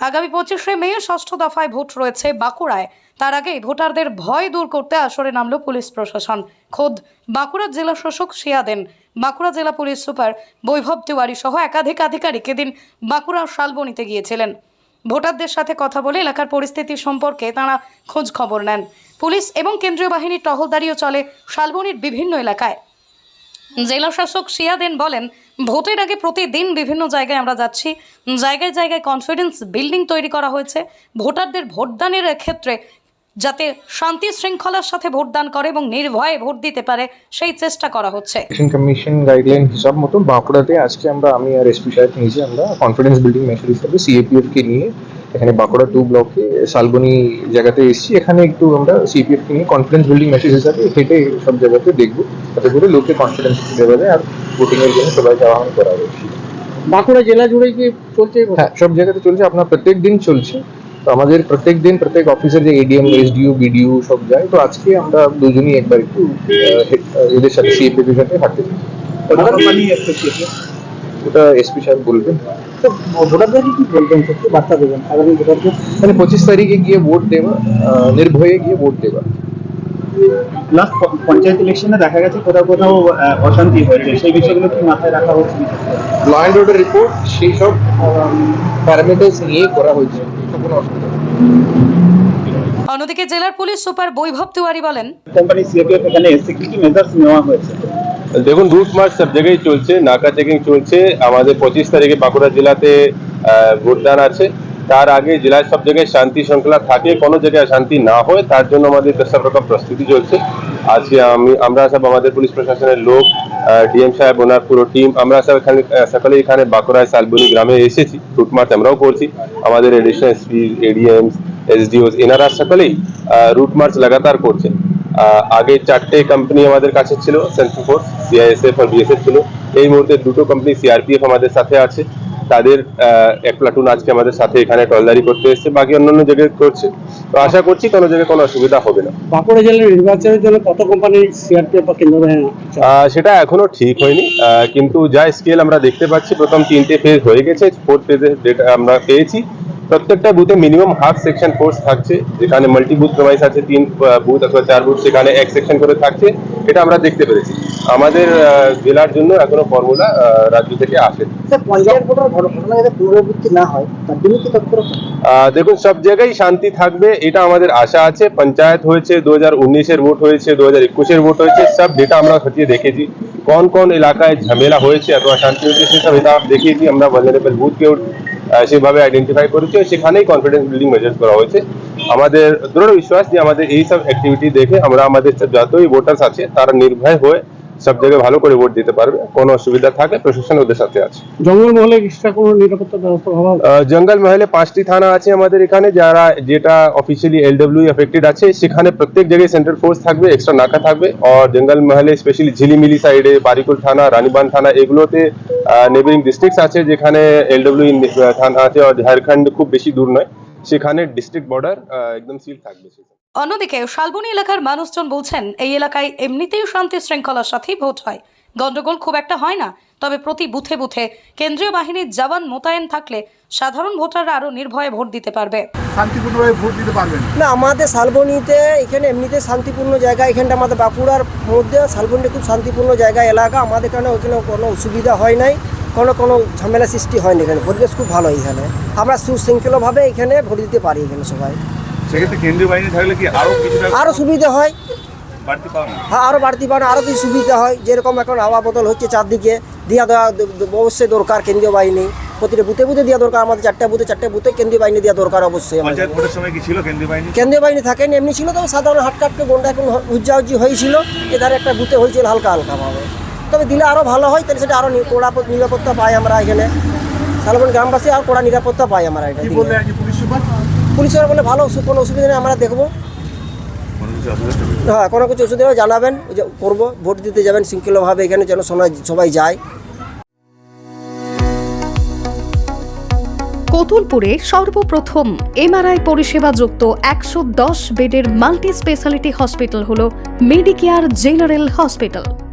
আগামী পঁচিশে মে ষষ্ঠ দফায় ভোট রয়েছে বাঁকুড়ায়। তার আগে ভোটারদের ভয় দূর করতে আসরে নামল পুলিশ প্রশাসন। খোদ বাঁকুড়া জেলা শাসক শিয়া দেন। বাঁকুড়া জেলা পুলিশ সুপার বৈভব তিওয়ারি সহ একাধিক আধিকারিক এদিন বাঁকুড়া শালবনিতে গিয়েছিলেন। ভোটারদের সাথে কথা বলে এলাকার পরিস্থিতি সম্পর্কে তাঁরা খোঁজ খবর নেন। পুলিশ এবং কেন্দ্রীয় বাহিনীর টহলদারিও চলে শালবনির বিভিন্ন এলাকায়। জেলা শাসক শিয়া দেন বলেন ভোটের আগে প্রতিদিন বিভিন্ন জায়গায় আমরা যাচ্ছি। জায়গায় জায়গায় কনফিডেন্স বিল্ডিং তৈরি করা হয়েছে। ভোটারদের ভোটদানের ক্ষেত্রে যাতে শান্তি শৃঙ্খলার সাথে ভোটদান করে এবং নির্ভয়ে ভোট দিতে পারে, সেই চেষ্টা করা হচ্ছে। ইলেকশন কমিশন গাইডলাইন হিসাব মতো বাঁকুড়াতে আজকে আমরা, আমি আর এসপি সাহেব নিজে আমরা কনফিডেন্স বিল্ডিং মেশার হিসাবে সিএপিএফ কে নিয়ে এখানে বাঁকুড়া টু ব্লকে শালবনি জায়গাতে এসেছি। এখানে একটু আমরা সিপিএফ কে নিয়ে কনফিডেন্স বিল্ডিং মেসেজ হিসাবে হেঁটে সব জায়গাতে দেখব। তাতে করে লোককে কনফিডেন্স দেওয়া যায় আর এর জন্য সবাইকে আহ্বান করা হয়েছে। বাঁকুড়া জেলা জুড়ে কি চলছে হ্যাঁ সব জায়গাতে চলছে। আপনার প্রত্যেক দিন চলছে। তো আমাদের প্রত্যেক দিন প্রত্যেক অফিসের যে এডিএম এসডিও বিডিও সব যায়। তো আজকে আমরা দুজনই একবার একটু এদের সাথে সিএপিএফ এর সাথে হাঁটতে যাই ওটা এসপি সাহেব বলবেন। তো ভোটারদেরকে কি বলবেন সত্যি বার্তা দেবেন। আগামী ভোটারদের মানে পঁচিশ তারিখে গিয়ে ভোট দেওয়া আহ, নির্ভয়ে গিয়ে ভোট দেওয়া। লাস্ট পঞ্চায়েত ইলেকশনে দেখা গেছে কোথাও কোথাও অশান্তি হয়েছে। সেই বিষয়গুলো কি মাথায় রাখা হচ্ছে ল অ্যান্ড অর্ডার রিপোর্ট সেই সব প্যারামিটার্স নিয়ে করা হয়েছে। কোনো অসুবিধা অন্যদিকে জেলার পুলিশ সুপার বৈভব তিওয়ারি বলেন কোম্পানি সিএপিএফ এখানে এসে কি কি মেজার্স নেওয়া হয়েছে? দেখুন রুট মার্চ সব জায়গায় চলছে নাকা চেকিং চলছে। আমাদের পঁচিশ তারিখে বাঁকুড়া জেলাতে আহ, ভোটদান আছে। তার আগে জেলার সব জায়গায় শান্তি শৃঙ্খলা থাকে, কোনো জায়গায় শান্তি না হয়, তার জন্য আমাদের সব রকম প্রস্তুতি চলছে। আজকে আমি, আমরা সব আমাদের পুলিশ প্রশাসনের লোক ডিএম সাহেব, ওনার পুরো টিম, আমরা সব এখানে সকালে এখানে বাঁকুড়ায় শালবনি গ্রামে এসেছি রুট মার্চ আমরাও করছি। আমাদের এডিশনাল এসপি, এডিএমস, এসডিওস, এনারা সকলেই রুট মার্চ লাগাতার করছে। আগে চারটে কোম্পানি আমাদের কাছে ছিল সেন্ট্রাল ফোর্স সিআইএসএফ আর বিএসএফ ছিল। এই মুহূর্তে দুটো কোম্পানি সিআরপিএফ আমাদের সাথে আছে। তাদের আহ, এক প্লাটুন আজকে আমাদের সাথে এখানে টলদারি করতে এসছে বাকি অন্যান্য জায়গায় করছে। তো আশা করছি কোনো জায়গায় কোনো অসুবিধা হবে না। বাঁকুড়া জেলার নির্বাচনের জন্য কত কোম্পানি সিআরপিএফ বা কেন্দ্র আহ, সেটা এখনও ঠিক হয়নি। আহ, কিন্তু যা স্কেল আমরা দেখতে পাচ্ছি প্রথম তিনটে ফেজ হয়ে গেছে ফোর্থ ফেজের ডেটা আমরা পেয়েছি। প্রত্যেকটা বুথে মিনিমাম হাফ সেকশন ফোর্স থাকছে। যেখানে মাল্টি বুথ প্রমাইস আছে তিন বুথ অথবা চার বুথ সেখানে এক সেকশন করে থাকছে। এটা আমরা দেখতে পেরেছি। আমাদের জেলার জন্য এখনও ফর্মুলা রাজ্য থেকে আসে দেখুন সব জায়গায় শান্তি থাকবে এটা আমাদের আশা আছে। পঞ্চায়েত হয়েছে দু হাজার উনিশের ভোট হয়েছে দু হাজার একুশের ভোট হয়েছে সব ডেটা আমরা খতিয়ে দেখেছি। কোন কোন এলাকায় ঝামেলা হয়েছে অথবা শান্তি হয়েছে সেসব এটা দেখিয়েছি আমরা ভালনারেবল বুথকেও আহ, সেভাবে আইডেন্টিফাই করেছে সেখানেই কনফিডেন্স বিল্ডিং মেজার্স করা হয়েছে। আমাদের দৃঢ় বিশ্বাস যে আমাদের এই সব অ্যাক্টিভিটি দেখে আমরা আমাদের যতই ভোটার্স আছে তারা নির্ভয় হয়ে সব জায়গায় ভালো করে ভোট দিতে পারবে। কোনো অসুবিধা থাকলে প্রশাসন ওদের সাথে আছে। জঙ্গলমহলে এক্সট্রা কোনো নিরাপত্তা ব্যবস্থা জঙ্গল মহলে পাঁচটি থানা আছে আমাদের এখানে যারা যেটা অফিসিয়ালি এলডব্লিউ এফেক্টেড আছে সেখানে প্রত্যেক জায়গায় সেন্ট্রাল ফোর্স থাকবে এক্সট্রা নাকা থাকবে। আর জঙ্গল মহলে স্পেশালি ঝিলিমিলি সাইডে বারিকুল থানা রানীবান থানা এগুলোতে নেবারিং ডিস্ট্রিক্টস আছে যেখানে এলডব্লিউ থানা আছে আর ঝাড়খণ্ড খুব বেশি দূর নয়। সেখানে ডিস্ট্রিক্ট বর্ডার একদম সিল থাকবে। সেখানে অন্যদিকে শালবনী এলাকার মানুষজন বলছেন এই এলাকায় এমনিতেই শান্তি শৃঙ্খলার সাথেই ভোট হয়। গন্ডগোল খুব একটা হয় না তবে প্রতি বুথে বুথে কেন্দ্রীয় বাহিনীর জওয়ান মোতায়েন থাকলে সাধারণ ভোটাররা আরও নির্ভয়ে ভোট দিতে পারবে। শান্তিপূর্ণভাবে ভোট দিতে পারবেন? না আমাদের শালবনিতে এখানে এমনিতে শান্তিপূর্ণ জায়গা এখানটা আমাদের বাঁকুড়ার মধ্যে শালবনি খুব শান্তিপূর্ণ জায়গা এলাকা। আমাদের এখানে ওখানে কোনো অসুবিধা হয় নাই কোনো কোনো ঝামেলা সৃষ্টি হয়নি এখানে। পরিবেশ খুব ভালো এখানে। আমরা সুশৃঙ্খলভাবে এখানে ভোট দিতে পারি এখানে সবাই। সেক্ষেত্রে কেন্দ্রীয় বাহিনী থাকলে কি আরও কিছুটা আরও সুবিধা হয়? বাড়তে হ্যাঁ আরও বাড়তি পারে আরও কিছু সুবিধা হয় যেরকম এখন হাওয়া বদল হচ্ছে চারদিকে দেওয়া দেওয়া অবশ্যই দরকার কেন্দ্রীয় বাহিনী। প্রতিটা বুথে বুথে দেওয়া দরকার আমাদের চারটা বুথে চারটে বুথে কেন্দ্রীয় বাহিনী দেওয়া দরকার অবশ্যই আমাদের। পঞ্চায়েত ভোটের সময় কি ছিল কেন্দ্রীয় বাহিনী? কেন্দ্রীয় বাহিনী থাকেন এমনি ছিল তো সাধারণ হাটকাটকে গন্ডা এখন উজ্জাউজ্জি হয়েছিল এধারে একটা বুথে হয়েছিল হালকা হালকা ভাবে। তবে দিলে আরও ভালো হয় তাহলে সেটা আরও কড়া নিরাপত্তা পাই আমরা এখানে। শালবন গ্রামবাসী আর কড়া নিরাপত্তা পাই আমরা এটা বললে পুলিশ সুপার? পুলিশের বলে ভালো কোনো অসুবিধা নেই, আমরা দেখব। হ্যাঁ কোনো কিছু অসুবিধা জানাবেন করব, ভোট দিতে যাবেন, শৃঙ্খলাভাবে এখানে যেন সবাই সবাই যায় কতুলপুরে সর্বপ্রথম এমআরআই পরিষেবা যুক্ত একশো দশ বেডের মাল্টি স্পেশালিটি হসপিটাল হল মেডিকেয়ার জেনারেল হসপিটাল